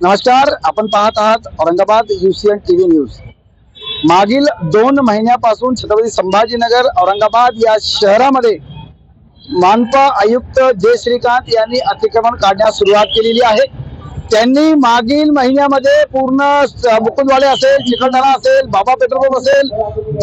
नमस्कार आपण पाहत आहात औरंगाबाद युसीएन टीव्ही न्यूज मागील दोन महिन्यापासून छत्रपती संभाजीनगर औरंगाबाद या शहरामध्ये मानपा आयुक्त जय श्रीकांत यांनी अतिक्रमण काढण्यास सुरुवात केलेली आहे. त्यांनी मागील महिन्यामध्ये पूर्ण मुकुंदवाले मुकुंदवाडे असेल चिकलठाणा असेल बाबा पेट्रोल पंप असेल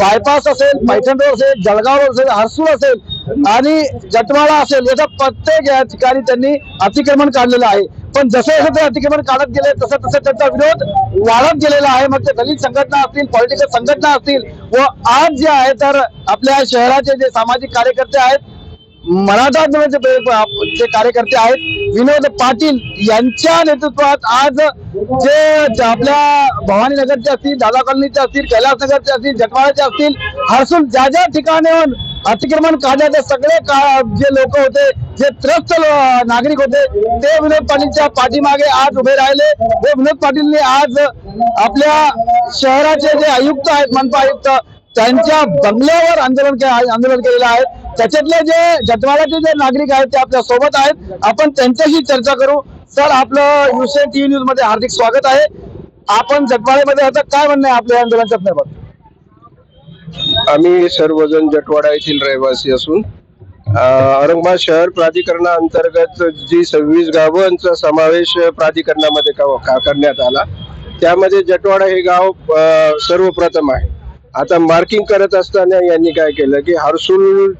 बायपास असेल पैठण रोड असेल जळगाव रोड असेल हर्सूल असेल आणि जटवाडा असेल याचा प्रत्येक या ठिकाणी त्यांनी अतिक्रमण काढलेलं आहे. पण जसं जसं ते अतिक्रमण काढत गेले तसं तसं त्यांचा विरोध वाढत गेलेला आहे. मग ते दलित संघटना असतील पॉलिटिकल संघटना असतील व आज जे आहे तर आपल्या शहराचे जे सामाजिक कार्यकर्ते आहेत मराठा आंदोलनाचे जे कार्यकर्ते आहेत विनोद पाटील यांच्या नेतृत्वात आज जे आपल्या आपल्या भवानीनगरचे असतील दादा कॉलनीचे असतील कैलासनगरचे असतील जटवाड्याचे असतील हसून ज्या ज्या ठिकाणाहून अतिक्रमण काढण्याचे सगळे का- जे लोक होते जे त्रस्त नागरिक होते ते विनोद पाटीलच्या पाठीमागे आज उभे राहिले. हे विनोद पाटीलने आज आपल्या शहराचे जे आयुक्त आहेत मनपा आयुक्त त्यांच्या बंगल्यावर आंदोलन के आंदोलन केलेलं आहे. त्याच्यातले जे जटवाड्याचे जे नागरिक आहेत ते आपल्यासोबत आहेत. आपण त्यांच्याशी चर्चा करू. सर आपलं युसेन टीव्ही न्यूजमध्ये हार्दिक स्वागत आहे. आपण जटवाड्यामध्ये आता काय म्हणणं आहे आपल्या आंदोलनाच्या संदर्भात? आम्ही सर्वजण जटवाडा येथील रहिवासी असून औरंगाबाद शहर प्राधिकरणाअंतर्गत जी सव्वीस गावांचा समावेश प्राधिकरणामध्ये का- करण्यात आला त्यामध्ये जटवाडा हे गाव सर्वप्रथम आहे. आता मार्किंग करत असताना यांनी काय केलं की हर्सुल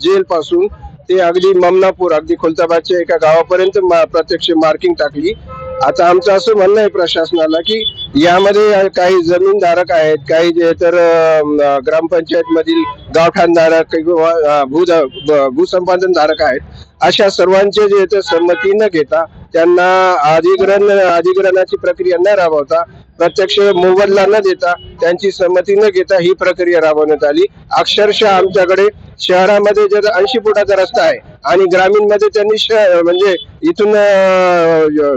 जेल पासून ते अगदी ममनापूर अगदी खुलताबादच्या एका गावापर्यंत मा- प्रत्यक्ष मार्किंग टाकली. आता आमचं असं म्हणणं आहे प्रशासनाला की यामध्ये काही जमीनधारक आहेत काही जे तर ग्रामपंचायत मधील गावठाणधारक किंवा भू भूसंपादन धारक आहेत. अशा सर्वांचे जे तर संमती न घेता त्यांना अधिग्रहण अधिग्रहणाची प्रक्रिया न राबवता प्रत्यक्ष मोबदला न देता त्यांची संमती न घेता ही प्रक्रिया राबवण्यात आली. अक्षरशः आमच्याकडे शहरामध्ये जर ऐंशी फुटाचा रस्ता आहे आणि ग्रामीणमध्ये त्यांनी श- म्हणजे इथून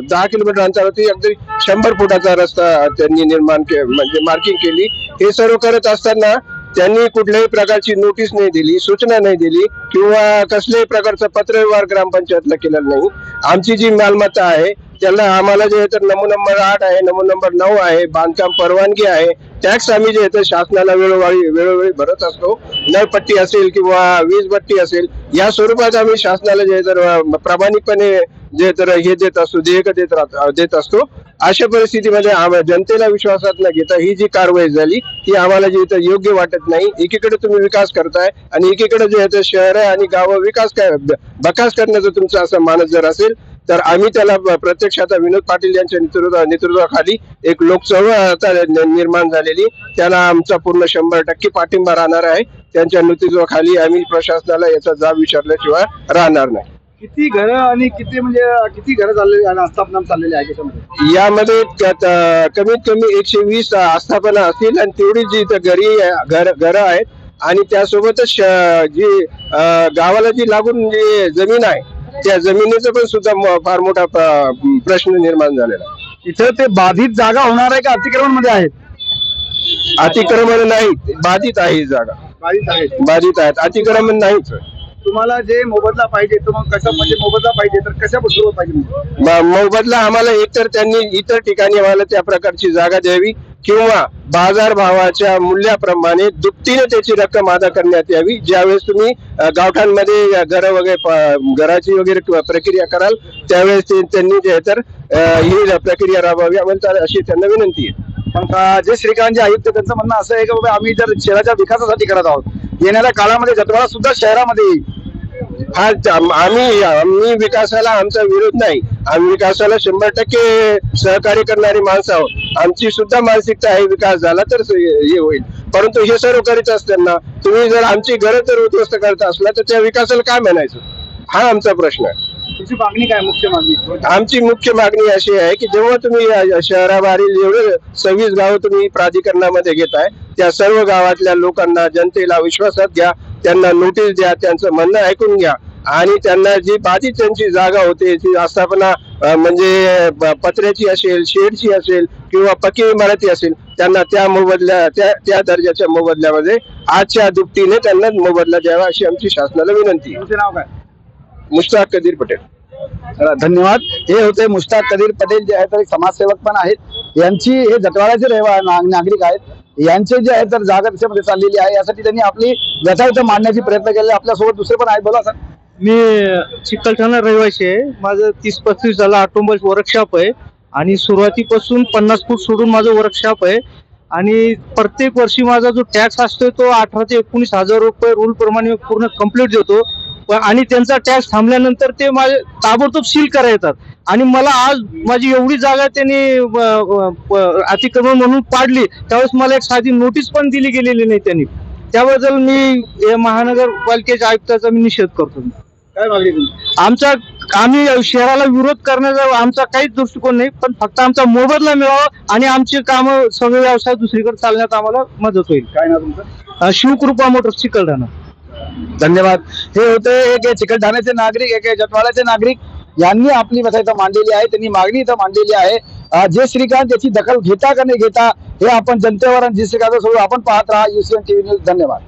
दहा किलोमीटर अंतरावरती अगदी शंभर फुटाचा रस्ता त्यांनी निर्माण के म्हणजे मार्किंग केली. हे सर्व करत असताना त्यांनी कुठल्याही प्रकारची नोटीस नाही दिली सूचना नाही दिली किंवा कसल्याही प्रकारचा पत्रव्यवहार ग्रामपंचायतला केलेला नाही. आमची जी मालमत्ता आहे त्याला आम्हाला जे आहे तर नमू नंबर आठ आहे नमू नंबर नऊ आहे बांधकाम परवानगी आहे टॅक्स आम्ही जे आहे तर शासनाला वेळोवेळी वेळोवेळी भरत असतो. नळपट्टी असेल किंवा वीज भट्टी असेल या स्वरूपात आम्ही शासनाला जे तर प्रामाणिकपणे जे तर हे देत असतो देयक देत राहत देत असतो. अशा परिस्थितीमध्ये म्हणजे आम्हाला जनतेला विश्वासात न घेता ही जी कारवाई झाली ती आम्हाला जी इथं योग्य वाटत नाही. एकीकडे तुम्ही विकास करताय आणि एकीकडे जे आहे ते शहर आणि गावं विकास काय बकास करण्याचं तुमचा असा मानस जर असेल तर आम्ही त्याला प्रत्यक्ष आता विनोद पाटील यांच्या नेतृत्व नेतृत्वाखाली एक लोकचळवळ आता निर्माण झालेली. त्याला आमचा पूर्ण शंभर टक्के पाठिंबा राहणार आहे. त्यांच्या नेतृत्वाखाली आम्ही प्रशासनाला याचा जाब विचारल्याशिवाय राहणार नाही. किती घरं आणि किती म्हणजे किती घरं चाललेली आणि आस्थापना चाललेली आहे त्याच्यामध्ये यामध्ये त्यात, कमीत कमी एकशे वीस आस्थापना असतील आणि तेवढी जी इथं घरी घर घरं आहेत. आणि त्यासोबतच जी गावाला जी लागून जी जमीन आहे त्या जमिनीचा पण सुद्धा फार मोठा प्रश्न निर्माण झालेला आहे. इथं ते बाधित जागा होणार आहे का? अतिक्रमणमध्ये आहेत. अतिक्रमण नाही. बाधित आहे ही जागा. बाधित आहेत बाधित आहेत. अतिक्रमण नाहीच तुम्हाला जे मोबदला पाहिजे तो मग कसं म्हणजे मोबदला पाहिजे तर कशा पाहिजे? मोबदला आम्हाला एकतर त्यांनी इतर ठिकाणी आम्हाला त्या प्रकारची जागा द्यावी. किंवा बाजारभावाच्या मूल्याप्रमाणे दुपटीने त्याची रक्कम अदा करण्यात यावी. ज्यावेळेस तुम्ही गावठांमध्ये घरं घर वगैरे प- घराची वगैरे प्रक्रिया कराल त्यावेळेस ते- त्यांनी जे तर ही प्रक्रिया राबवावी. म्हणतात अशी त्यांना विनंती आहे. पण जे श्रीकांतजी आयुक्त त्यांचं म्हणणं असं आहे की बाबा आम्ही जर शहराच्या विकासासाठी करत आहोत येणाऱ्या काळामध्ये जत्रा सुद्धा शहरामध्ये येईल. हा आम- आम्ही आम्ही विकासाला आमचा विरोध नाही. आम्ही विकासाला शंभर टक्के सहकार्य करणारी माणसं आहोत. आमची सुद्धा मानसिकता आहे विकास झाला तर हे होईल. परंतु हे सर्व करीत असताना तुम्ही जर आमची गरज जर उद्ध्वस्त करत असला तर त्या विकासाला काय म्हणायचं? हा आमचा प्रश्न आहे. तुमची मागणी काय मुख्य मागणी? आमची मुख्य मागणी अशी आहे की जेव्हा तुम्ही शहराबाहेरील जेवढे सव्वीस गावं तुम्ही प्राधिकरणामध्ये घेताय त्या सर्व गावातल्या लोकांना जनतेला विश्वासात घ्या. त्यांना नोटीस द्या त्यांचं म्हणणं ऐकून घ्या. आणि त्यांना जी बाधित त्यांची जागा होते ती आस्थापना म्हणजे पत्र्याची असेल शेडची असेल किंवा पक्की इमारती असेल त्यांना त्या मोबदल्या त्या त्या दर्जाच्या मोबदल्यामध्ये आजच्या दुपटीने त्यांना मोबदला द्यावा अशी आमची शासनाला विनंती मुश्ताक कदीर पटेल. धन्यवाद. हे होते मुश्ताक कदीर पटेल जे आहेत समाजसेवक पण आहेत. यांची हे जटवाड्याचे रहिवा नागरिक आहेत. यांचे जे आहे तर जागा त्याच्यामध्ये चाललेली आहे. यासाठी त्यांनी आपली व्यथा इथं प्रयत्न केले आपल्यासोबत दुसरे पण आहेत. बोला सर. मी चिकलठाणा रहिवासी आहे. माझं तीस पस्तीस झालं ऑटोमोबाईल वर्कशॉप आहे. आणि सुरुवातीपासून पन्नास फूट सोडून माझं वर्कशॉप आहे. आणि प्रत्येक वर्षी माझा जो टॅक्स असतोय तो अठरा ते एकोणीस हजार रुपये रूल प्रमाणे पूर्ण कंप्लीट देतो. आणि त्यांचा टॅक्स थांबल्यानंतर ते माझे ताबडतोब सील करा येतात. आणि मला आज माझी एवढी जागा त्यांनी अतिक्रमण म्हणून पाडली त्यावेळेस मला एक साधी नोटीस पण दिली गेलेली नाही त्यांनी. त्याबद्दल मी महानगरपालिकेच्या आयुक्ताचा मी निषेध करतो. काय मागणी आमचा आम्ही शहराला विरोध करण्याचा आमचा काहीच दृष्टिकोन नाही पण फक्त आमचा मोबदला मिळावा आणि आमचे काम सगळे व्यवसाय दुसरीकडे चालण्यात आम्हाला मदत होईल. काय ना तुमचं? शिवकृपा मोटर्स चिकलठाणा धन्यवाद. हे होते एक चिकलठाण्याचे नागरिक एक जटवाड्याचे नागरिक. यांनी आपली व्यथा इथं मांडलेली आहे त्यांनी मागणी इथं मांडलेली आहे. जे श्रीकांत याची दखल घेता का नाही घेता हे आपण जनतेवर आणि जे श्रीकांत सोडून आपण पाहत राहा. युसीएन टीव्ही न्यूज धन्यवाद.